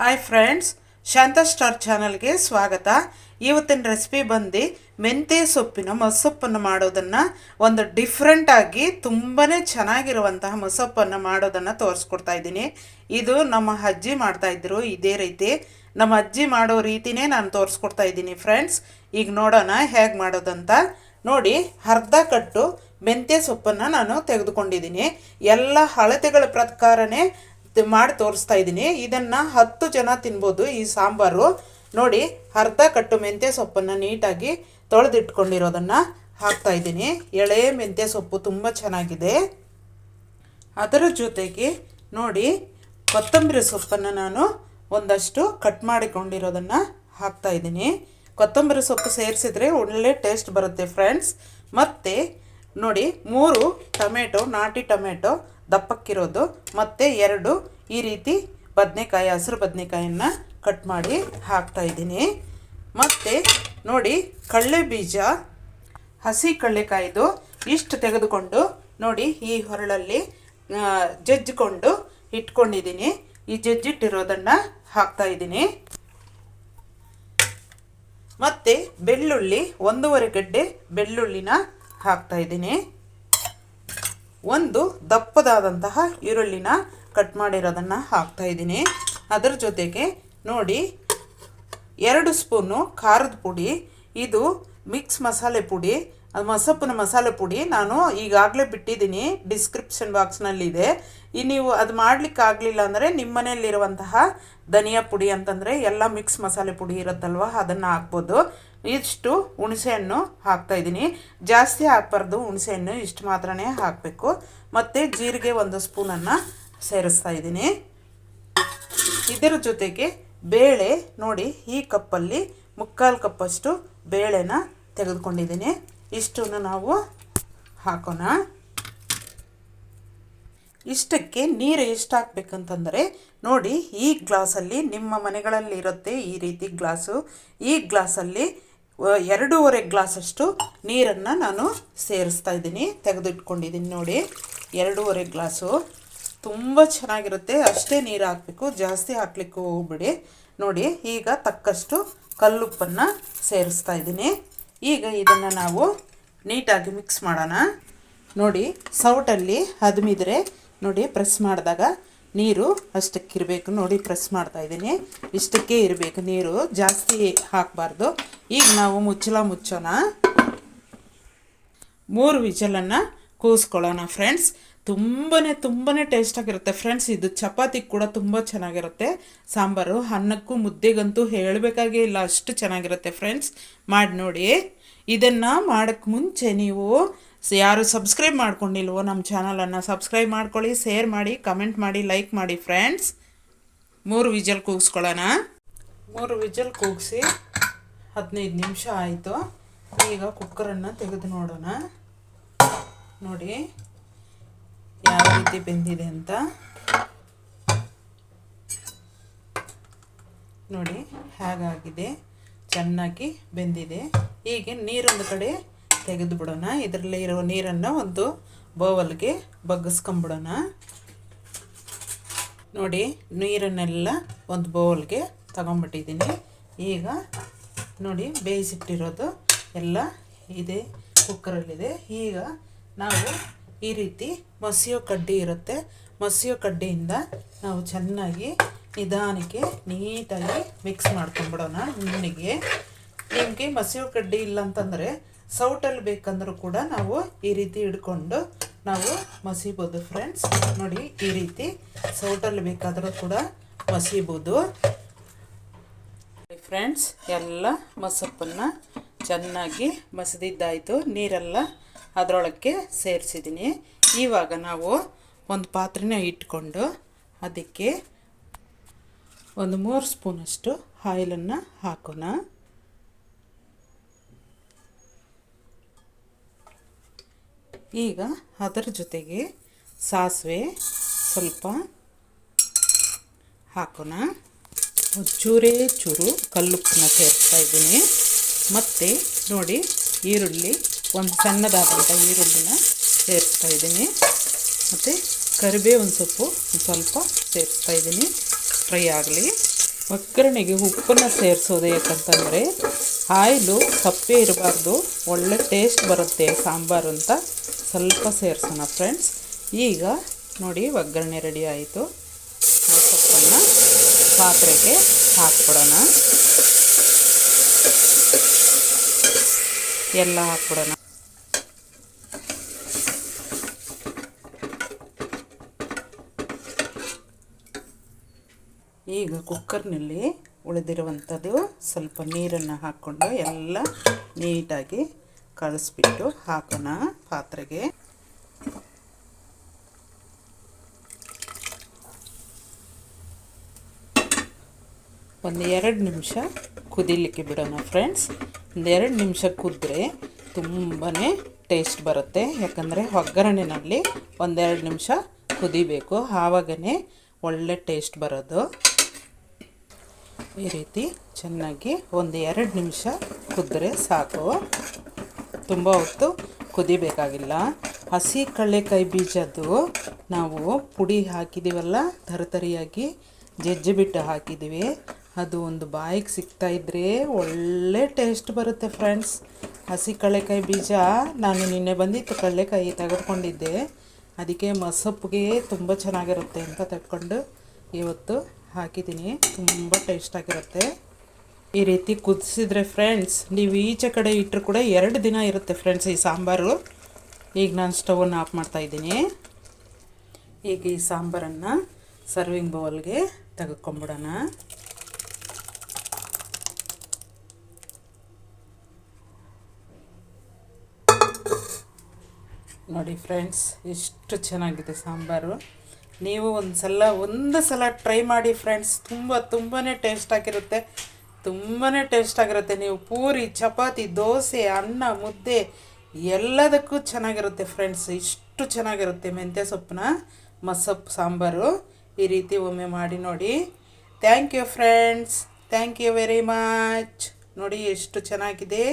Hi friends ಶಾಂತ star ಚಾನಲ್ಗೆ ಸ್ವಾಗತ. ಇವತ್ತಿನ ರೆಸಿಪಿ ಬಂದು ಮೆಂತ್ಯ ಸೊಪ್ಪಿನ ಮಸೊಪ್ಪನ್ನು ಮಾಡೋದನ್ನು ಒಂದು ಡಿಫ್ರೆಂಟಾಗಿ ತುಂಬಾ ಚೆನ್ನಾಗಿರುವಂತಹ ಮಸೊಪ್ಪನ್ನು ಮಾಡೋದನ್ನು ತೋರಿಸ್ಕೊಡ್ತಾ ಇದ್ದೀನಿ. ಇದು ನಮ್ಮ ಅಜ್ಜಿ ಮಾಡ್ತಾಯಿದ್ರು ಇದೇ ರೀತಿ. ನಮ್ಮ ಅಜ್ಜಿ ಮಾಡೋ ರೀತಿನೇ ನಾನು ತೋರಿಸ್ಕೊಡ್ತಾ ಇದ್ದೀನಿ ಫ್ರೆಂಡ್ಸ್ ಈಗ ನೋಡೋಣ ಹೇಗೆ ಮಾಡೋದಂತ. ನೋಡಿ, ಅರ್ಧ ಕಟ್ಟು ಮೆಂತ್ಯ ಸೊಪ್ಪನ್ನು ನಾನು ತೆಗೆದುಕೊಂಡಿದ್ದೀನಿ. ಎಲ್ಲ ಅಳತೆಗಳ ಪ್ರಕಾರನೇ ಮಾಡಿ ತೋರಿಸ್ತಾ ಇದ್ದೀನಿ. ಇದನ್ನು ಹತ್ತು ಜನ ತಿನ್ಬೋದು ಈ ಸಾಂಬಾರು. ನೋಡಿ, ಅರ್ಧ ಕಟ್ಟು ಮೆಂತ್ಯ ಸೊಪ್ಪನ್ನು ನೀಟಾಗಿ ತೊಳೆದಿಟ್ಕೊಂಡಿರೋದನ್ನು ಹಾಕ್ತಾ ಇದ್ದೀನಿ. ಎಳೆ ಮೆಂತ್ಯ ಸೊಪ್ಪು ತುಂಬ ಚೆನ್ನಾಗಿದೆ. ಅದರ ಜೊತೆಗೆ ನೋಡಿ, ಕೊತ್ತಂಬರಿ ಸೊಪ್ಪನ್ನು ನಾನು ಒಂದಷ್ಟು ಕಟ್ ಮಾಡಿಕೊಂಡಿರೋದನ್ನು ಹಾಕ್ತಾ ಇದ್ದೀನಿ. ಕೊತ್ತಂಬರಿ ಸೊಪ್ಪು ಸೇರಿಸಿದ್ರೆ ಒಳ್ಳೆ ಟೇಸ್ಟ್ ಬರುತ್ತೆ ಫ್ರೆಂಡ್ಸ್. ಮತ್ತು ನೋಡಿ, ಮೂರು ಟೊಮೆಟೊ, ನಾಟಿ ಟೊಮೆಟೊ, ದಪ್ಪಕ್ಕಿರೋದು, ಮತ್ತು ಎರಡು ಈ ರೀತಿ ಬದನೆಕಾಯಿ, ಹಸಿರು ಬದನೆಕಾಯಿಯನ್ನು ಕಟ್ ಮಾಡಿ ಹಾಕ್ತಾ ಇದ್ದೀನಿ. ಮತ್ತು ನೋಡಿ ಕಡಲೆ ಬೀಜ, ಹಸಿ ಕಳ್ಳೆಕಾಯ್ದು ಇಷ್ಟು ತೆಗೆದುಕೊಂಡು ನೋಡಿ, ಈ ಹೊರಳಲ್ಲಿ ಜಜ್ಜಿಕೊಂಡು ಇಟ್ಕೊಂಡಿದ್ದೀನಿ. ಈ ಜಜ್ಜಿಟ್ಟಿರೋದನ್ನು ಹಾಕ್ತಾ ಇದ್ದೀನಿ. ಮತ್ತು ಬೆಳ್ಳುಳ್ಳಿ, ಒಂದೂವರೆ ಗಡ್ಡೆ ಬೆಳ್ಳುಳ್ಳಿನ ಹಾಕ್ತಾ ಇದ್ದೀನಿ. ಒಂದು ದಪ್ಪದಾದಂತಹ ಈರುಳ್ಳಿನ ಕಟ್ ಮಾಡಿರೋದನ್ನು ಹಾಕ್ತಾ ಇದ್ದೀನಿ. ಅದರ ಜೊತೆಗೆ ನೋಡಿ, ಎರಡು ಸ್ಪೂನು ಖಾರದ ಪುಡಿ, ಇದು ಮಿಕ್ಸ್ ಮಸಾಲೆ ಪುಡಿ. ಮಸಪ್ಪಿನ ಮಸಾಲೆ ಪುಡಿ ನಾನು ಈಗಾಗಲೇ ಬಿಟ್ಟಿದ್ದೀನಿ. ಡಿಸ್ಕ್ರಿಪ್ಷನ್ ಬಾಕ್ಸ್ನಲ್ಲಿದೆ. ಈ ನೀವು ಅದು ಮಾಡ್ಲಿಕ್ಕೆ ಆಗಲಿಲ್ಲ ಅಂದರೆ ನಿಮ್ಮ ಮನೆಯಲ್ಲಿರುವಂತಹ ಧನಿಯಾ ಪುಡಿ ಅಂತಂದರೆ ಎಲ್ಲ ಮಿಕ್ಸ್ ಮಸಾಲೆ ಪುಡಿ ಇರುತ್ತಲ್ವ, ಅದನ್ನು ಹಾಕ್ಬೋದು. ಇಷ್ಟು ಹುಣಸೆಹಣ್ಣು ಹಾಕ್ತಾ ಇದ್ದೀನಿ. ಜಾಸ್ತಿ ಹಾಕ್ಬಾರ್ದು, ಹುಣಸೆಹಣ್ಣು ಇಷ್ಟು ಮಾತ್ರನೇ ಹಾಕಬೇಕು. ಮತ್ತು ಜೀರಿಗೆ ಒಂದು ಸ್ಪೂನನ್ನು ಸೇರಿಸ್ತಾ ಇದ್ದೀನಿ. ಇದರ ಜೊತೆಗೆ ಬೇಳೆ, ನೋಡಿ, ಈ ಕಪ್ಪಲ್ಲಿ ಮುಕ್ಕಾಲು ಕಪ್ಪಷ್ಟು ಬೇಳೆನ ತೆಗೆದುಕೊಂಡಿದ್ದೀನಿ. ಇಷ್ಟನ್ನು ನಾವು ಹಾಕೋಣ. ಇಷ್ಟಕ್ಕೆ ನೀರು ಎಷ್ಟು ಹಾಕ್ಬೇಕಂತಂದರೆ, ನೋಡಿ, ಈ ಗ್ಲಾಸಲ್ಲಿ ನಿಮ್ಮ ಮನೆಗಳಲ್ಲಿ ಇರುತ್ತೆ ಈ ರೀತಿ ಗ್ಲಾಸು. ಈ ಗ್ಲಾಸಲ್ಲಿ ಎರಡೂವರೆ ಗ್ಲಾಸಷ್ಟು ನೀರನ್ನು ನಾನು ಸೇರಿಸ್ತಾ ಇದ್ದೀನಿ, ತೆಗೆದಿಟ್ಕೊಂಡಿದ್ದೀನಿ ನೋಡಿ. ಎರಡೂವರೆ ಗ್ಲಾಸು. ತುಂಬ ಚೆನ್ನಾಗಿರುತ್ತೆ, ಅಷ್ಟೇ ನೀರು ಹಾಕಬೇಕು, ಜಾಸ್ತಿ ಹಾಕ್ಲಿಕ್ಕೆ ಹೋಗ್ಬಿಡಿ. ನೋಡಿ, ಈಗ ತಕ್ಕಷ್ಟು ಕಲ್ಲುಪ್ಪನ್ನು ಸೇರಿಸ್ತಾ ಇದ್ದೀನಿ. ಈಗ ಇದನ್ನು ನಾವು ನೀಟಾಗಿ ಮಿಕ್ಸ್ ಮಾಡೋಣ. ನೋಡಿ, ಸೌಟಲ್ಲಿ ಹದಮಿದ್ರೆ, ನೋಡಿ, ಪ್ರೆಸ್ ಮಾಡಿದಾಗ ನೀರು ಅಷ್ಟಕ್ಕೆ ಇರಬೇಕು ನೋಡಿ, ಪ್ರೆಸ್ ಮಾಡ್ತಾ ಇದ್ದೀನಿ. ಇಷ್ಟಕ್ಕೆ ಇರಬೇಕು. ನೀರು ಜಾಸ್ತಿ ಹಾಕಬಾರ್ದು. ಈಗ ನಾವು ಮುಚ್ಚಳ ಮುಚ್ಚೋಣ. ಮೂರು ವಿಜಲನ್ನು ಕೂಸ್ಕೊಳ್ಳೋಣ ಫ್ರೆಂಡ್ಸ್. ತುಂಬಾ ತುಂಬಾ ಟೇಸ್ಟಾಗಿರುತ್ತೆ ಫ್ರೆಂಡ್ಸ್. ಇದು ಚಪಾತಿ ಕೂಡ ತುಂಬ ಚೆನ್ನಾಗಿರುತ್ತೆ. ಸಾಂಬಾರು ಅನ್ನಕ್ಕೂ ಮುದ್ದೆಗಂತೂ ಹೇಳಬೇಕಾಗೇ ಇಲ್ಲ. ಅಷ್ಟು ಚೆನ್ನಾಗಿರುತ್ತೆ ಫ್ರೆಂಡ್ಸ್. ಮಾಡಿ ನೋಡಿ ಇದನ್ನು ಮಾಡೋಕ್ಕೆ ಮುಂಚೆ ನೀವು ಸ- ಯಾರು ಸಬ್ಸ್ಕ್ರೈಬ್ ಮಾಡ್ಕೊಂಡಿಲ್ವೋ ನಮ್ಮ ಚಾನಲನ್ನು ಸಬ್ಸ್ಕ್ರೈಬ್ ಮಾಡ್ಕೊಳ್ಳಿ ಶೇರ್ ಮಾಡಿ ಕಮೆಂಟ್ ಮಾಡಿ ಲೈಕ್ ಮಾಡಿ ಫ್ರೆಂಡ್ಸ್ ಮೂರು ವಿಜಲ್ ಕೂಗಿಸ್ಕೊಳ್ಳೋಣ. ಮೂರು ವಿಜಲ್ ಕೂಗಿಸಿ ಹದಿನೈದು ನಿಮಿಷ ಆಯಿತು. ಈಗ ಕುಕ್ಕರನ್ನು ತೆಗೆದು ನೋಡೋಣ. ನೋಡಿ, ಯಾವ ರೀತಿ ಬೆಂದಿದೆ ಅಂತ. ನೋಡಿ, ಹೇಗಾಗಿದೆ. ಚೆನ್ನಾಗಿ ಬೆಂದಿದೆ. ಈಗ ನೀರೊಂದು ಕಡೆ ತೆಗೆದು ಬಿಡೋಣ ಇದರಲ್ಲಿ ಇರೋ ನೀರನ್ನು ಒಂದು ಬೌವಲ್ಗೆ ಬಗ್ಗಿಸ್ಕೊಂಬಿಡೋಣ. ನೋಡಿ, ನೀರನ್ನೆಲ್ಲ ಒಂದು ಬೌಲ್ಗೆ ತಗೊಂಬಿಟ್ಟಿದ್ದೀನಿ. ಈಗ ನೋಡಿ, ಬೇಯಿಸಿಟ್ಟಿರೋದು ಎಲ್ಲ ಇದೆ ಕುಕ್ಕರಲ್ಲಿದೆ ಈಗ ನಾವು ಈ ರೀತಿ ಮಸಿಯೋ ಕಡ್ಡಿ ಇರುತ್ತೆ. ಮಸಿಯೋ ಕಡ್ಡಿಯಿಂದ ನಾವು ಚೆನ್ನಾಗಿ ನಿಧಾನಕ್ಕೆ ನೀಟಾಗಿ ಮಿಕ್ಸ್ ಮಾಡ್ಕೊಂಬಿಡೋಣ. ನುಣ್ಣಿಗೆ ನಿಮಗೆ ಮಸಿಯೋ ಕಡ್ಡಿ ಇಲ್ಲ ಅಂತಂದರೆ ಸೌಟಲ್ಲಿ ಬೇಕಂದ್ರೂ ಕೂಡ ನಾವು ಈ ರೀತಿ ಹಿಡ್ಕೊಂಡು ನಾವು ಮಸಿಬೋದು ಫ್ರೆಂಡ್ಸ್ ನೋಡಿ, ಈ ರೀತಿ ಸೌಟಲ್ಲಿ ಬೇಕಾದರೂ ಕೂಡ ಮಸಿಬೋದು. ಫ್ರೆಂಡ್ಸ್ ಎಲ್ಲ ಮೊಸಪ್ಪನ್ನು ಚೆನ್ನಾಗಿ ಮಸದಿದ್ದಾಯಿತು. ನೀರೆಲ್ಲ ಅದರೊಳಕ್ಕೆ ಸೇರಿಸಿದ್ದೀನಿ. ಇವಾಗ ನಾವು ಒಂದು ಪಾತ್ರೆನ ಇಟ್ಕೊಂಡು ಅದಕ್ಕೆ ಒಂದು ಮೂರು ಸ್ಪೂನಷ್ಟು ಆಯಿಲನ್ನು ಹಾಕೋಣ. ಈಗ ಅದರ ಜೊತೆಗೆ ಸಾಸಿವೆ ಸ್ವಲ್ಪ ಹಾಕೋಣ. ಚೂರೇ ಚೂರು ಕಲ್ಲುಪ್ಪನ್ನ ಸೇರಿಸ್ತಾ ಇದ್ದೀನಿ. ಮತ್ತು ನೋಡಿ ಈರುಳ್ಳಿ, ಒಂದು ಸಣ್ಣದಾದಂಥ ಈರುಳ್ಳಿನ ಸೇರಿಸ್ತಾ ಇದ್ದೀನಿ. ಮತ್ತು ಒಂದು ಸೊಪ್ಪು ಸ್ವಲ್ಪ ಸೇರಿಸ್ತಾ ಇದ್ದೀನಿ. ಫ್ರೈ ಆಗಲಿ. ಒಗ್ಗರಣೆಗೆ ಉಪ್ಪನ್ನು ಸೇರಿಸೋದು ಯಾಕಂತಂದರೆ ಆಯಿಲು ಸಪ್ಪೆ ಇರಬಾರ್ದು, ಒಳ್ಳೆ ಟೇಸ್ಟ್ ಬರುತ್ತೆ ಸಾಂಬಾರು ಅಂತ. ಸ್ವಲ್ಪ ಸೇರಿಸೋಣ ಫ್ರೆಂಡ್ಸ್. ಈಗ ನೋಡಿ ಒಗ್ಗರಣೆ ರೆಡಿ ಆಯಿತು. ಸೊಪ್ಪನ್ನು ಪಾತ್ರೆಗೆ ಹಾಕ್ಬಿಡೋಣ. ಎಲ್ಲ ಹಾಕ್ಬಿಡೋಣ. ಈಗ ಕುಕ್ಕರ್ನಲ್ಲಿ ಉಳಿದಿರುವಂಥದ್ದು ಸ್ವಲ್ಪ ನೀರನ್ನು ಹಾಕ್ಕೊಂಡು ಎಲ್ಲ ನೀಟಾಗಿ ಕಳಿಸ್ಬಿಟ್ಟು ಹಾಕೋಣ. ಪಾತ್ರೆಗೆ. ಒಂದು ಎರಡು ನಿಮಿಷ ಕುದಿಲಿಕ್ಕೆ ಬಿಡೋಣ ಫ್ರೆಂಡ್ಸ್ ಒಂದು ಎರಡು ನಿಮಿಷ ಕುದ್ರೆ ತುಂಬಾ ಟೇಸ್ಟ್ ಬರುತ್ತೆ. ಯಾಕಂದರೆ ಒಗ್ಗರಣೆನಲ್ಲಿ ಒಂದೆರಡು ನಿಮಿಷ ಕುದಿಬೇಕು. ಆವಾಗನೇ ಒಳ್ಳೆ ಟೇಸ್ಟ್ ಬರೋದು. ಈ ರೀತಿ ಚೆನ್ನಾಗಿ ಒಂದು ಎರಡು ನಿಮಿಷ ಕುದ್ರೆ ಸಾಕು. ತುಂಬ ಹೊತ್ತು ಕುದಿಬೇಕಾಗಿಲ್ಲ. ಹಸಿ ಕಡಲೆಕಾಯಿ ಬೀಜದ್ದು ನಾವು ಪುಡಿ ಹಾಕಿದ್ದೀವಲ್ಲ ತರತರಿಯಾಗಿ ಜಜ್ಜಿ ಬಿಟ್ಟು ಹಾಕಿದ್ದೀವಿ ಅದು ಒಂದು ಬಾಯಿಗೆ ಸಿಗ್ತಾ ಇದ್ದರೆ ಒಳ್ಳೆ ಟೇಸ್ಟ್ ಬರುತ್ತೆ ಫ್ರೆಂಡ್ಸ್. ಹಸಿ ಕಡಲೆಕಾಯಿ ಬೀಜ ನಾನು ನಿನ್ನೆ ಬಂದಿತ್ತು ಕಡಲೆಕಾಯಿ ತೆಗೆದುಕೊಂಡಿದ್ದೆ. ಅದಕ್ಕೆ ಮಸೊಪ್ಪಿಗೆ ತುಂಬ ಚೆನ್ನಾಗಿರುತ್ತೆ ಅಂತ ತಗೊಂಡು ಇವತ್ತು ಹಾಕಿದ್ದೀನಿ. ತುಂಬ ಟೇಸ್ಟಾಗಿರುತ್ತೆ. ಈ ರೀತಿ ಕುದಿಸಿದ್ರೆ ಫ್ರೆಂಡ್ಸ್ ನೀವು ಈಚೆ ಕಡೆ ಇಟ್ಟರು ಕೂಡ ಎರಡು ದಿನ ಇರುತ್ತೆ ಫ್ರೆಂಡ್ಸ್ ಈ ಸಾಂಬಾರು. ಈಗ ನಾನು ಸ್ಟವನ್ನು ಆಫ್ ಮಾಡ್ತಾಯಿದ್ದೀನಿ ಈಗ ಈ ಸಾಂಬಾರನ್ನು ಸರ್ವಿಂಗ್ ಬೌಲ್ಗೆ ತೆಗೆದುಕೊಂಬಿಡೋಣ ನೋಡಿ ಫ್ರೆಂಡ್ಸ್ ಎಷ್ಟು ಚೆನ್ನಾಗಿದೆ ಸಾಂಬಾರು. ನೀವು ಒಂದು ಸಲ ಒಂದು ಸಲ ಟ್ರೈ ಮಾಡಿ ಫ್ರೆಂಡ್ಸ್ ತುಂಬ ತುಂಬಾ ಟೇಸ್ಟ್ ಆಗಿರುತ್ತೆ. ತುಂಬಾ ಟೇಸ್ಟ್ ಆಗಿರುತ್ತೆ. ನೀವು ಪೂರಿ, ಚಪಾತಿ, ದೋಸೆ, ಅನ್ನ, ಮುದ್ದೆ ಎಲ್ಲದಕ್ಕೂ ಚೆನ್ನಾಗಿರುತ್ತೆ ಫ್ರೆಂಡ್ಸ್ ಇಷ್ಟು ಚೆನ್ನಾಗಿರುತ್ತೆ ಮೆಂತ್ಯ ಸೊಪ್ಪನ್ನ ಮಸೊಪ್ಪು ಸಾಂಬಾರು. ಈ ರೀತಿ ಒಮ್ಮೆ ಮಾಡಿ ನೋಡಿ. Thank you friends thank you very much ನೋಡಿ ಎಷ್ಟು ಚೆನ್ನಾಗಿದೆ.